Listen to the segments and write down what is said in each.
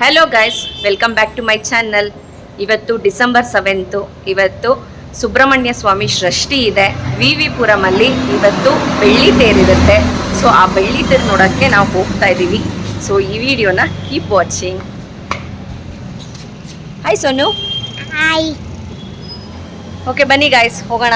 Hello guys welcome back to my channel ಇವತ್ತು December seventh ಇವತ್ತು ಸುಬ್ರಹ್ಮಣ್ಯ ಸ್ವಾಮಿ ಸೃಷ್ಟಿ ಇದೆ. ವಿ ವಿ ಪುರಮಲ್ಲಿ ಇವತ್ತು ಬೆಳ್ಳಿ ತೇರಿರುತ್ತೆ ಸೊ ಆ ಬೆಳ್ಳಿ ತೇರು ನೋಡೋಕ್ಕೆ ನಾವು ಹೋಗ್ತಾ ಇದ್ದೀವಿ. ಸೊ ಈ ವಿಡಿಯೋನ keep watching hi Sonu hi okay ಬನ್ನಿ ಗಾಯ್ಸ್ ಹೋಗೋಣ.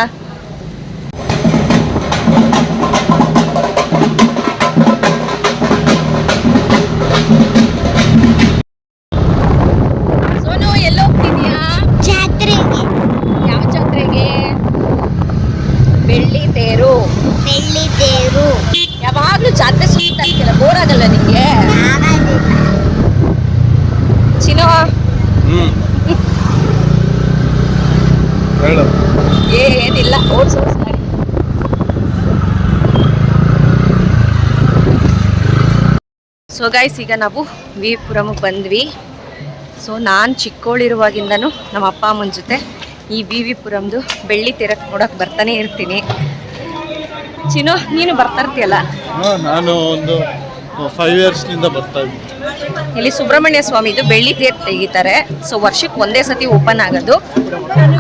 ಸೊ ಗೈಸ್ ಈಗ ನಾವು ವಿ ಪುರಮ್ಗೆ ಬಂದ್ವಿ. ಸೊ ನಾನು ಚಿಕ್ಕವಳಿರುವಾಗಿಂದನೂ ನಮ್ಮ ಅಪ್ಪ ಅಮ್ಮನ ಜೊತೆ ಈ ವಿ ವಿ ಪುರಮ್ದು ಬೆಳ್ಳಿ ತೆರಕ್ಕೆ ನೋಡೋಕೆ ಬರ್ತಾನೆ ಇರ್ತೀನಿ. ಚಿನೋ ನೀನು ಬರ್ತಾ ಇರ್ತೀಯಲ್ಲ? ನಾನು ಒಂದು ಫೈವ್ ಇಯರ್ಸ್ನಿಂದ ಬರ್ತಾ ಇದ್ದೀನಿ. ಇಲ್ಲಿ ಸುಬ್ರಹ್ಮಣ್ಯ ಸ್ವಾಮಿದು ಬೆಳ್ಳಿ ತೇರ್ ತೆಗಿತಾರೆ. ಸೊ ವರ್ಷಕ್ಕೆ ಒಂದೇ ಸತಿ ಓಪನ್ ಆಗೋದು.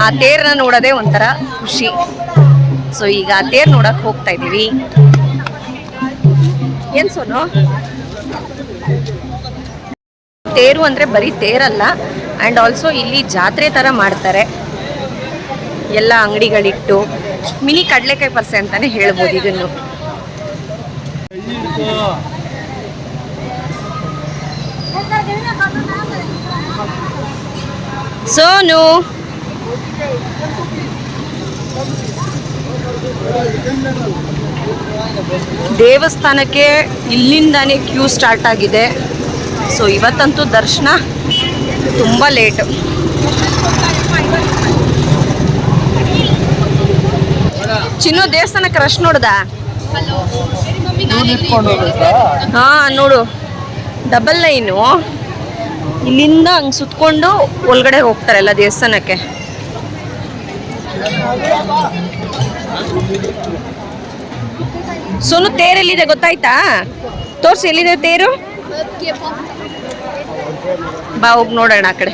ಆ ತೇರನ್ನ ನೋಡೋದೇ ಒಂಥರ ಖುಷಿ. ಸೊ ಈಗ ಆ ತೇರ್ ನೋಡಕ್ ಹೋಗ್ತಾ ಇದೀವಿ ಏನ್ ಸೋನು? ತೇರು ಅಂದ್ರೆ ಬರೀ ತೇರಲ್ಲ ಆ್ಯಂಡ್ ಆಲ್ಸೋ ಇಲ್ಲಿ ಜಾತ್ರೆ ತರ ಮಾಡ್ತಾರೆ. ಎಲ್ಲ ಅಂಗಡಿಗಳಿಟ್ಟು, ಮಿನಿ ಕಡಲೆಕಾಯಿ ಪರ್ಸೆ ಅಂತಾನೆ ಹೇಳ್ಬೋದು ಇದನ್ನು. ಸೋನು. ದೇವಸ್ಥಾನಕ್ಕೆ ಇಲ್ಲಿಂದಾನೇ ಕ್ಯೂ ಸ್ಟಾರ್ಟ್ ಆಗಿದೆ. ಸೊ ಇವತ್ತಂತೂ ದರ್ಶನ ತುಂಬ ಲೇಟ್ ಚಿನ್ನು, ದೇವಸ್ಥಾನಕ್ಕೆ ರಶ್ ನೋಡ್ದ? ಹಾ, ನೋಡು. ಡಬಲ್ ಲೈನು ಇಲ್ಲಿಂದ ಹಂಗೆ ಸುತ್ಕೊಂಡು ಒಳಗಡೆ ಹೋಗ್ತಾರೆ ಎಲ್ಲ ದೇವಸ್ಥಾನಕ್ಕೆ. ಸೋನು ತೇರೆಲ್ಲಿದೆ ಗೊತ್ತಾಯ್ತಾ? ತೋರ್ಸಿ ಎಲ್ಲಿದೆ ತೇರು? ಬಾ ಹೋಗಿ ನೋಡೋಣ ಆ ಕಡೆ.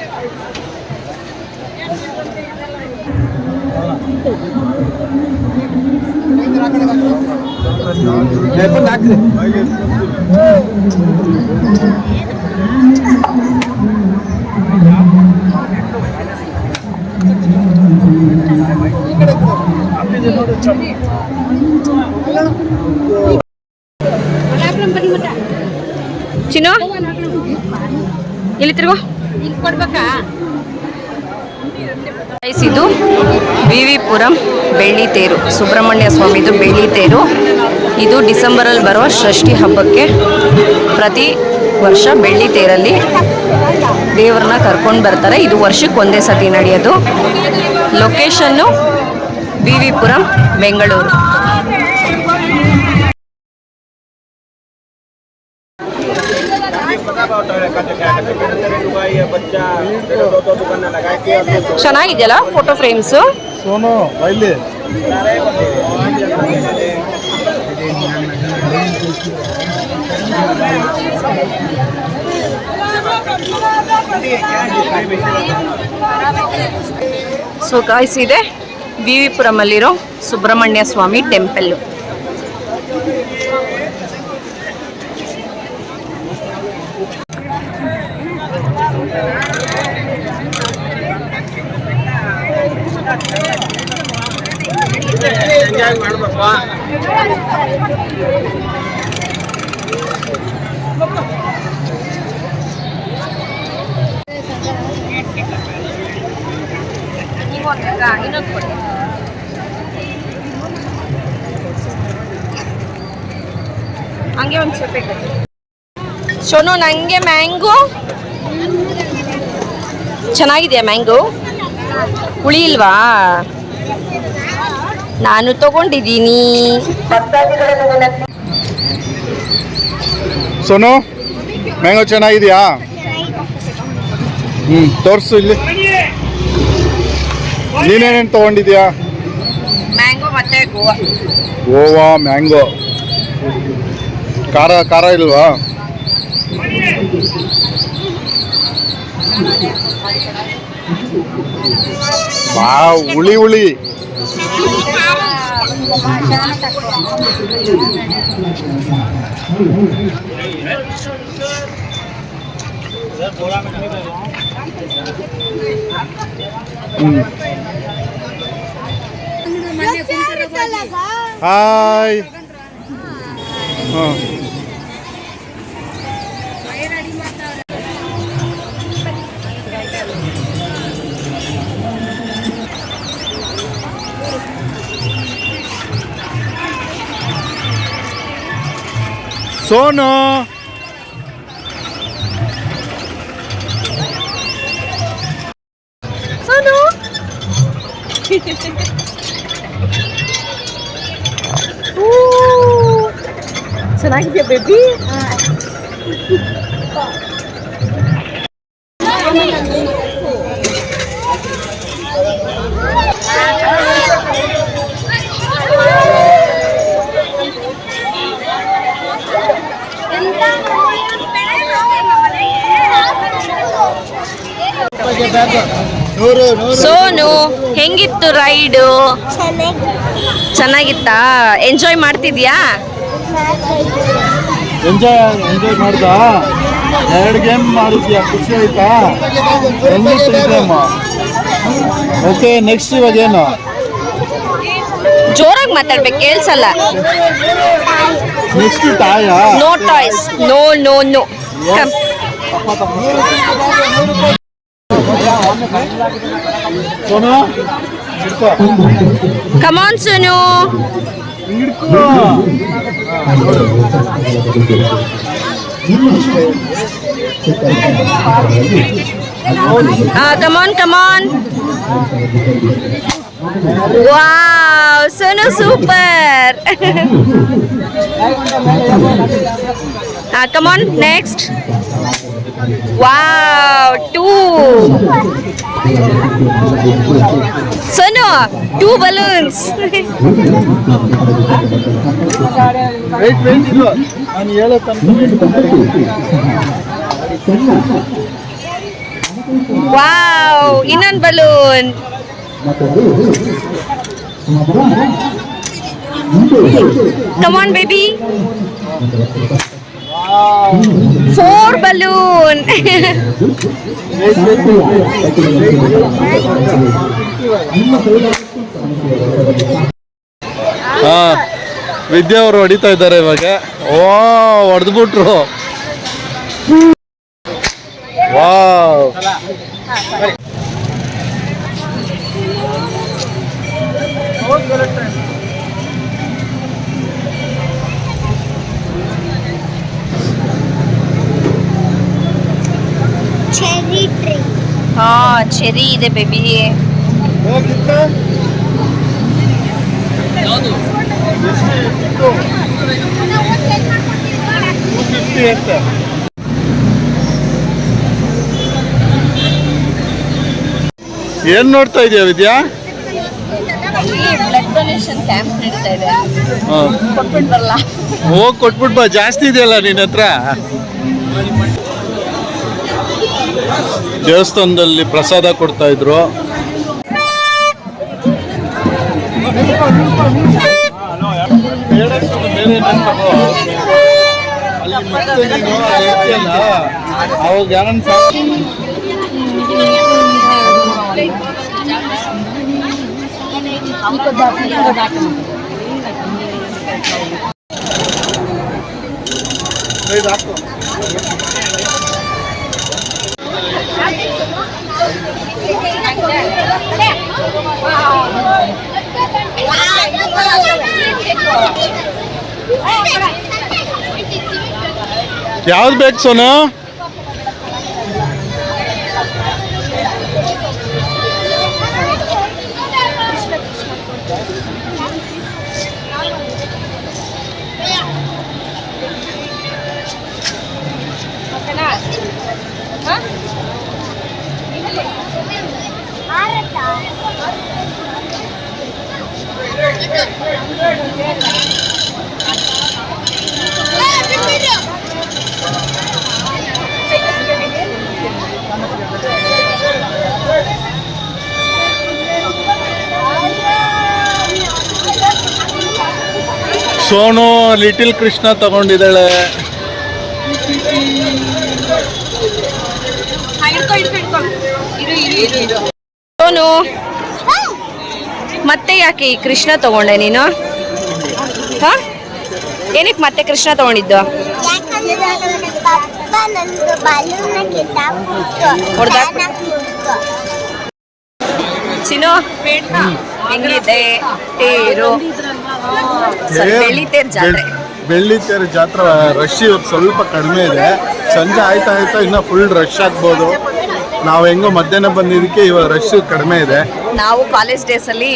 ಚಿನ್ನು ಎಲ್ಲಿ ಇದು ವಿ ವಿ ಪುರಂ ಬೆಳ್ಳಿ ತೇರು, ಸುಬ್ರಹ್ಮಣ್ಯ ಸ್ವಾಮಿದು ಬೆಳ್ಳಿ ತೇರು. ಇದು ಡಿಸೆಂಬರಲ್ಲಿ ಬರುವ ಷಷ್ಠಿ ಹಬ್ಬಕ್ಕೆ ಪ್ರತಿ ವರ್ಷ ಬೆಳ್ಳಿ ತೇರಲ್ಲಿ ದೇವ್ರನ್ನ ಕರ್ಕೊಂಡು ಬರ್ತಾರೆ. ಇದು ವರ್ಷಕ್ಕೆ ಒಂದೇ ಸತಿ ನಡೆಯೋದು. Location V V Puram Bengaluru. ಚೆನ್ನಾಗಿದೆಯಲ್ಲ photo frames Sonu ಇಲ್ಲಿ ಸೊ ಗಾಯ್ಸ್ ಇದೆ ವಿ ವಿ ಪುರಮಲ್ಲಿರೋ ಸುಬ್ರಹ್ಮಣ್ಯ ಸ್ವಾಮಿ ಟೆಂಪಲ್ಲು ಇನ್ನೊಂದು ಕೊಡಿ ಹಂಗೆ ಒಂದು ಸ್ವಲ್ಪ ಕೊಡಿ ಶೋನು ನನಗೆ ಮ್ಯಾಂಗೋ. ಚೆನ್ನಾಗಿದೆಯಾ ಮ್ಯಾಂಗೋ? ಹುಳಿ ಇಲ್ವಾ? ನಾನು ತಗೊಂಡಿದ್ದೀನಿ. ಸೋನು ಮ್ಯಾಂಗೋ ಚೆನ್ನಾಗಿದೆಯಾ? ಹ್ಞೂ ತೋರಿಸು ಇಲ್ಲಿ. ನೀನೇನೇನು ತೊಗೊಂಡಿದ್ಯಾ? ಮ್ಯಾಂಗೋ ಮತ್ತೆ ಗೋವಾ. ಗೋವಾ ಮ್ಯಾಂಗೋ. ಖಾರ ಖಾರ ಇಲ್ವಾ? ಬಾ ಹುಳಿ ಹುಳಿ. ಹಾಯ್ ಹಾಂ ಸೋನು ಚೆನ್ನಾಗಿದೆಯಾ ಬೇಬಿ ಸೋನು ಹೆಂಗಿತ್ತು ರೈಡು? ಚೆನ್ನಾಗಿ ಚೆನ್ನಾಗಿತ್ತಾ? ಎಂಜಾಯ್ ಮಾಡ್ತಿದ್ಯಾ? ಎಂಜಾಯ್ ಎಂಜಾಯ್ ಮಾಡ್ದ? ಎರಡು ಗೇಮ್ ಮಾಡಿದ್ಯಾ ಖುಷಿ ಆಯ್ತಾ? ಹೆಂಗಿತ್ತು ಗೇಮ್ ಓಕೆ ನೆಕ್ಸ್ಟ್ ಇವಾಗ ಏನು ಜೋರಾಗಿ ಮಾತಾಡ್ಬೇಕು ಕೇಳ್ಸಲ್ಲ. ನೆಕ್ಸ್ಟ್ ತಾಯ? No toys no no no Sonu ಹಿಡ್ಕೋ come on Sonu ಹಿಡ್ಕೋ come on come on wow Sonu super come on next wow Wow, two. Sonu, two balloons. wait, wait, look. And yellow Wow, inan balloon. Come on, baby. Wow. Wait ಹಾ ವಿದ್ಯಾ ಅವರು ಹೊಡಿತಾ ಇದ್ದಾರೆ ಇವಾಗ. ಓ ಹೊಡೆದ್ಬಿಟ್ರು. Wow. Cherry tree ಹಾ cherry ಇದೆ baby ಏನ್ ನೋಡ್ತಾ ಇದೀಯ ವಿದ್ಯಾ? ಬ್ಲಡ್ ಡೊನೇಷನ್ ಕ್ಯಾಂಪ್ ನಡೀತಾ ಇದೆ. ಕೊಟ್ಬಿಟ್ಟು ಬರಲ್ಲ ಹೋಗ್ ಕೊಟ್ಬಿಟ್ ಬಾ ಜಾಸ್ತಿ ಇದೆಯಲ್ಲ ನಿನ್ನ ಹತ್ರ? ದೇವಸ್ಥಾನದಲ್ಲಿ ಪ್ರಸಾದ ಕೊಡ್ತಾ ಇದ್ರು. ಯಾವ್ದು ಬೇಕು ಸೋನು? ಸೋನು ಲಿಟಿಲ್ ಕೃಷ್ಣ ತಗೊಂಡಿದ್ದಾಳೆ. ಸೋನು ಮತ್ತೆ ಯಾಕೆ ಈ ಕೃಷ್ಣ ತಗೊಂಡೆ ನೀನು? ಹಾ? ಏನಕ್ಕೆ ಮತ್ತೆ ಕೃಷ್ಣ ತಗೊಂಡಿದ್ದು. ಚಿನ್ನು ಹೆಂಗಿದೆ? ತೇರು. ಸರ್ ಬೆಳ್ಳಿ ತೇರ್ ಜಾತ್ರೆ. ಬೆಳ್ಳಿ ತೇರು ಜಾತ್ರೆ ರಶ್ ಇವತ್ತು ಸ್ವಲ್ಪ ಕಡಿಮೆ ಇದೆ. ಸಂಜೆ ಆಯ್ತಾ ಆಯ್ತಾ ಇನ್ನ ಫುಲ್ ರಶ್ ಆಗ್ಬೋದು. ನಾವು ಹೆಂಗೋ ಮಧ್ಯಾಹ್ನ ಬಂದಿದ್ದಕ್ಕೆ ಇವಾಗ ರಶ್ ಕಡಿಮೆ ಇದೆ. ನಾವು ಕಾಲೇಜ್ ಡೇಸ್ ಅಲ್ಲಿ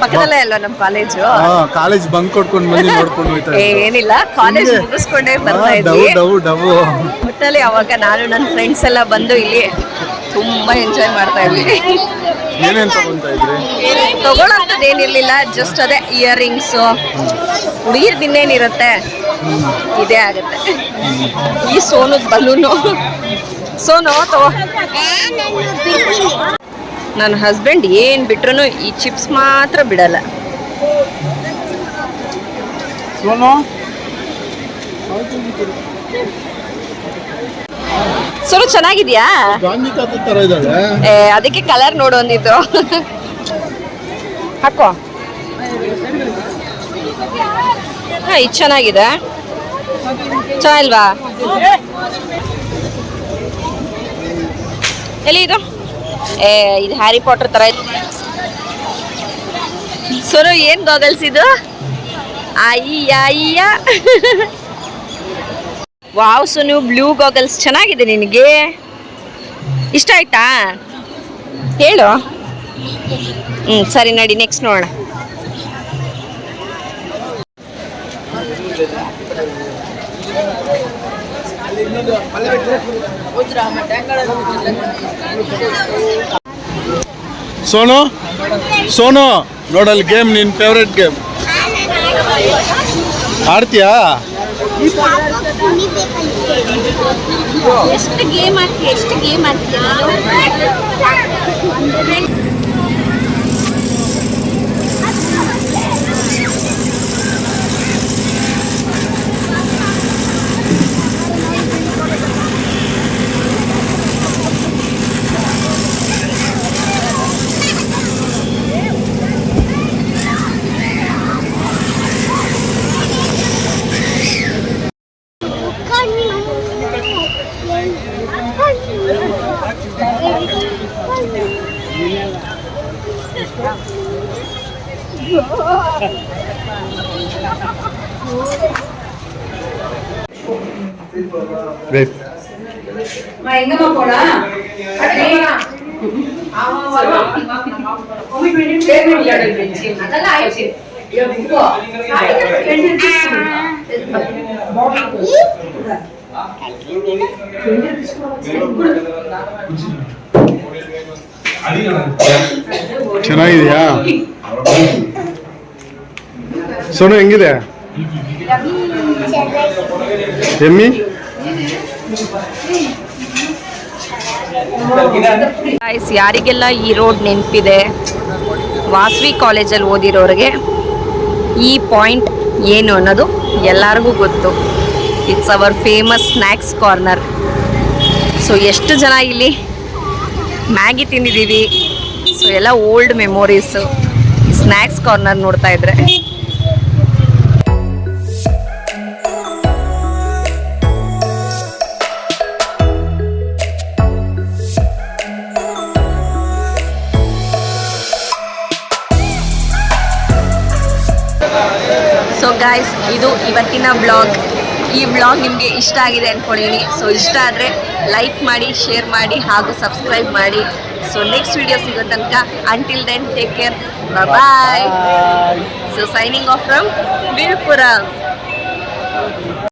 ಪಕ್ಕದಲ್ಲೇ ಅಲ್ವಾ ನಮ್ಮ ಕಾಲೇಜು ಕಾಲೇಜ್ ಬಂಕ್ ಕೊಟ್ಕೊಂಡು ಬಂದು ನೋಡ್ಕೊಂಡು ಹೋಯ್ತಾ ಇದ್ವಿ. ಏನಿಲ್ಲ ಕಾಲೇಜ್? ಮುಗಿಸ್ಕೊಂಡೇ ಬರ್ತಾ ಇದ್ವಿ. ಒಟ್ಟಲ್ಲಿ ಅವಾಗ ನಾನು ನನ್ನ ಫ್ರೆಂಡ್ಸ್ ಎಲ್ಲ ಬಂದು ಇಲ್ಲಿ ತುಂಬಾ ಎಂಜಾಯ್ ಮಾಡ್ತಾ ಇದ್ವಿ. ಏನೇನ್ ತಗೊಂತ ಇದ್ರಿ? ತಗೊಳ್ಳೋಂಥದ್ದು ಏನಿರ್ಲಿಲ್ಲ ಜಸ್ಟ್ ಅದೇ ಇಯರಿಂಗ್ಸು ಹುಡುಗಿರ್ದು ಇನ್ನೇನಿರುತ್ತೆ ಇದೇ ಆಗುತ್ತೆ. ಈ ಸೋನದ್ ಬಲೂನು. ಸೋನು ತಗೋ. ಆ, ನಾನು ಬಿಡ್ತೀನಿ. ನನ್ನ ಹಸ್ಬೆಂಡ್ ಏನು ಬಿಟ್ರು ಈ ಚಿಪ್ಸ್ ಮಾತ್ರ ಬಿಡಲ್ಲ. ಸೋನು? ಚೆನ್ನಾಗಿದ್ಯಾ? ಏ, ಅದಕ್ಕೆ ಕಲರ್ ನೋಡು ಅಂದಿದ್ದು. ಹಾಕೋ. ಹಾ ಇದು ಚೆನ್ನಾಗಿದೆ. ಚೆನ್ನಾಗಿಲ್ವಾ ಎಲ್ಲಿ ಇದು? ಇದು ಹ್ಯಾರಿ ಪಾಟರ್ ತರ ಸೋನು ಏನ್ ಗಾಗಲ್ಸ್ ಇದು? ಅಯ್ಯ ವಾವ್, ಸುನು ಬ್ಲೂ ಗಾಗಲ್ಸ್ ಚೆನ್ನಾಗಿದೆ ನಿನಗೆ? ಇಷ್ಟ ಆಯ್ತಾ? ಹೇಳು. ಹ್ಞೂ ಸರಿ, ನಡಿ ನೆಕ್ಸ್ಟ್ ನೋಡೋಣ. ಸೋನು? ಸೋನು ನೋಡಲ್ ಗೇಮ್ ನಿನ್ ಫೇವ್ರೆಟ್ ಗೇಮ್. ಆಡ್ತೀಯಾ. ಎಷ್ಟು ಗೇಮ್ ಆಡ್ತೀಯ ಎಷ್ಟು ಗೇಮ್ ಆಡ್ತೀಯ? ಚೆನ್ನಾಗಿದೆಯಾ? ಸೋನು ಹೆಂಗಿದೆ? ಎಮ್ಮಿ? ಗಾಯ್ಸ್ ಯಾರಿಗೆಲ್ಲ ಈ ರೋಡ್ ನೆನಪಿದೆ? ವಾಸವಿ ಕಾಲೇಜಲ್ಲಿ ಓದಿರೋರಿಗೆ ಈ ಪಾಯಿಂಟ್ ಏನು ಅನ್ನೋದು ಎಲ್ಲರಿಗೂ ಗೊತ್ತು. It's our famous snacks corner so ಎಷ್ಟು ಜನ ಇಲ್ಲಿ ಮ್ಯಾಗಿ ತಿಂದಿದ್ದೀವಿ. ಸೊ ಎಲ್ಲ ಓಲ್ಡ್ ಮೆಮೊರೀಸು ಸ್ನ್ಯಾಕ್ಸ್ ಕಾರ್ನರ್ ನೋಡ್ತಾ ಇದ್ರೆ. ಸೊ ಗಾಯ್ಸ್ ಇದು ಇವತ್ತಿನ ಬ್ಲಾಗ್ ಈ ಬ್ಲಾಗ್ ನಿಮಗೆ ಇಷ್ಟ ಆಗಿದೆ ಅಂದ್ಕೊಂಡಿದ್ದೀನಿ ಸೊ ಇಷ್ಟ ಆದರೆ ಲೈಕ್ ಮಾಡಿ ಶೇರ್ ಮಾಡಿ ಹಾಗೂ ಸಬ್ಸ್ಕ್ರೈಬ್ ಮಾಡಿ. ಸೊ ನೆಕ್ಸ್ಟ್ ವಿಡಿಯೋ ಸಿಗೋ ತನಕ until then take care bye so signing off from ಬೀಳ್ಪುರ